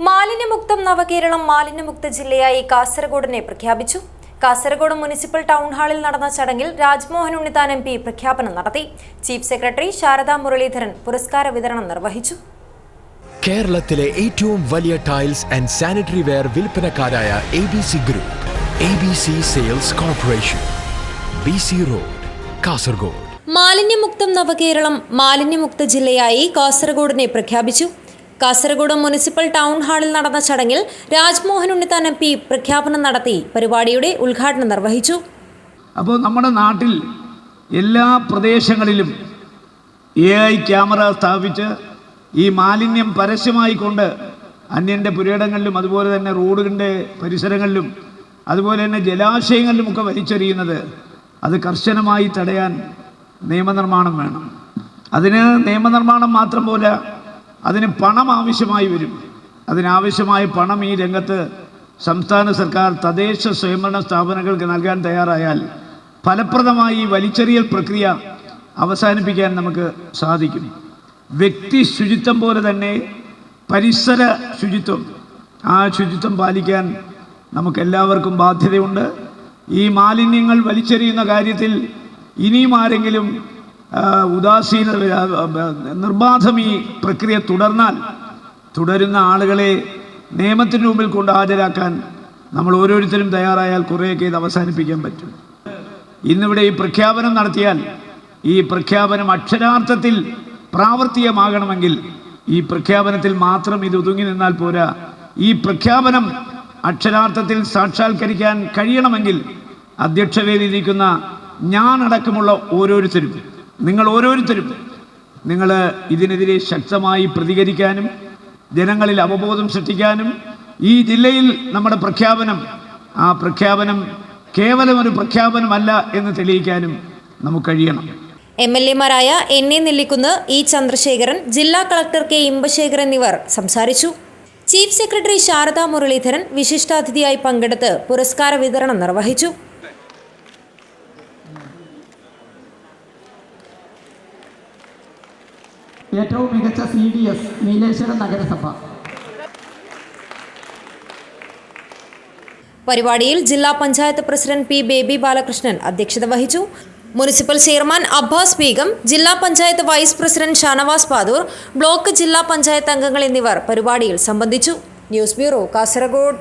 മാലിന്യമുക്തം നവകേരളം മാലിന്യമുക്ത ജില്ലയായി കാസർഗോഡിനെ പ്രഖ്യാപിച്ചു. Kasaragod municipal town ഹാളിൽ നടന്ന ചടങ്ങിൽ രാജ്മോഹൻ ഉണ്ണിത്താൻ എം പി പ്രഖ്യാപനം നടത്തി. ചീഫ് സെക്രട്ടറി ശാരദാ മുരളീധരൻ പുരസ്കാര വിതരണം നിർവഹിച്ചു. കേരളത്തിലെ ഏറ്റവും വലിയ tiles and sanitary ware വിൽപ്പനക്കാരായ A B C group A B C sales corporation B C road Kasaragod. മാലിന്യമുക്തം നവകേരളം മാലിന്യമുക്ത ജില്ലയായി കാസർഗോഡിനെ പ്രഖ്യാപിച്ചു. കാസർഗോഡ് മുനിസിപ്പൽ ടൗൺ ഹാളിൽ നടന്ന ചടങ്ങിൽ രാജ്മോഹൻ ഉണ്ണിത്താൻ എം പി പ്രഖ്യാപനം നടത്തി പരിപാടിയുടെ ഉദ്ഘാടനം നിർവഹിച്ചു. അപ്പോൾ നമ്മുടെ നാട്ടിൽ എല്ലാ പ്രദേശങ്ങളിലും എ ഐ ക്യാമറ സ്ഥാപിച്ച് ഈ മാലിന്യം പരസ്യമായി കൊണ്ട് അന്യന്റെ പുരയിടങ്ങളിലും അതുപോലെ തന്നെ റോഡുകളുടെ പരിസരങ്ങളിലും അതുപോലെ തന്നെ ജലാശയങ്ങളിലുമൊക്കെ വലിച്ചെറിയുന്നത് അത് കർശനമായി തടയാൻ നിയമനിർമ്മാണം വേണം. അതിന് നിയമനിർമ്മാണം മാത്രം പോലെ അതിന് പണം ആവശ്യമായി വരും. അതിനാവശ്യമായ പണം ഈ രംഗത്ത് സംസ്ഥാന സർക്കാർ തദ്ദേശ സ്വയംഭരണ സ്ഥാപനങ്ങൾക്ക് നൽകാൻ തയ്യാറായാൽ ഫലപ്രദമായി ഈ വലിച്ചെറിയൽ പ്രക്രിയ അവസാനിപ്പിക്കാൻ നമുക്ക് സാധിക്കും. വ്യക്തി ശുചിത്വം പോലെ തന്നെ പരിസര ശുചിത്വം ആ ശുചിത്വം പാലിക്കാൻ നമുക്കെല്ലാവർക്കും ബാധ്യതയുണ്ട്. ഈ മാലിന്യങ്ങൾ വലിച്ചെറിയുന്ന കാര്യത്തിൽ ഇനിയും ആരെങ്കിലും ഉദാസീന നിർബാധം ഈ പ്രക്രിയ തുടർന്നാൽ തുടരുന്ന ആളുകളെ നിയമത്തിന് മുമ്പിൽ കൊണ്ട് ഹാജരാക്കാൻ നമ്മൾ ഓരോരുത്തരും തയ്യാറായാൽ കുറേയൊക്കെ ഇത് അവസാനിപ്പിക്കാൻ പറ്റും. ഇന്നിവിടെ ഈ പ്രഖ്യാപനം നടത്തിയാൽ ഈ പ്രഖ്യാപനം അക്ഷരാർത്ഥത്തിൽ പ്രാവർത്തികമാകണമെങ്കിൽ ഈ പ്രഖ്യാപനത്തിൽ മാത്രം ഇത് ഒതുങ്ങി നിന്നാൽ പോരാ. ഈ പ്രഖ്യാപനം അക്ഷരാർത്ഥത്തിൽ സാക്ഷാത്കരിക്കാൻ കഴിയണമെങ്കിൽ അധ്യക്ഷവേദിയിരിക്കുന്ന ഞാനടക്കമുള്ള ഓരോരുത്തരും നിങ്ങൾ ഓരോരുത്തരും നിങ്ങൾ ഇതിനെതിരെ ശക്തമായി പ്രതികരിക്കാനും ജനങ്ങളിൽ അവബോധം സൃഷ്ടിക്കാനും ഈ ജില്ലയിൽ നമ്മുടെ പ്രഖ്യാപനം ആ പ്രഖ്യാപനം കേവലം ഒരു പ്രഖ്യാപനമല്ല എന്ന് തെളിയിക്കാനും നമുക്ക് കഴിയണം. M L എമാരായ N A Nellikkunnu E Chandrasekharan ജില്ലാ കളക്ടർ കെ ഇമ്പശേഖരൻ എന്നിവർ സംസാരിച്ചു. ചീഫ് സെക്രട്ടറി ശാരദാ മുരളീധരൻ വിശിഷ്ടാതിഥിയായി പങ്കെടുത്ത് പുരസ്കാര വിതരണം നിർവഹിച്ചു. ഏറ്റവും മികച്ച സി ഡി എസ് നീലേശ്വരം നഗരസഭ. പരിപാടിയിൽ ജില്ലാ പഞ്ചായത്ത് പ്രസിഡന്റ് പി ബേബി ബാലകൃഷ്ണൻ അധ്യക്ഷത വഹിച്ചു. മുനിസിപ്പൽ ചെയർമാൻ അബ്ബാസ് ബീഗം ജില്ലാ panchayat vice president Shanavas Padoor block ജില്ലാ പഞ്ചായത്ത് അംഗങ്ങൾ എന്നിവർ പരിപാടിയിൽ സംബന്ധിച്ചു. News bureau Kasaragod.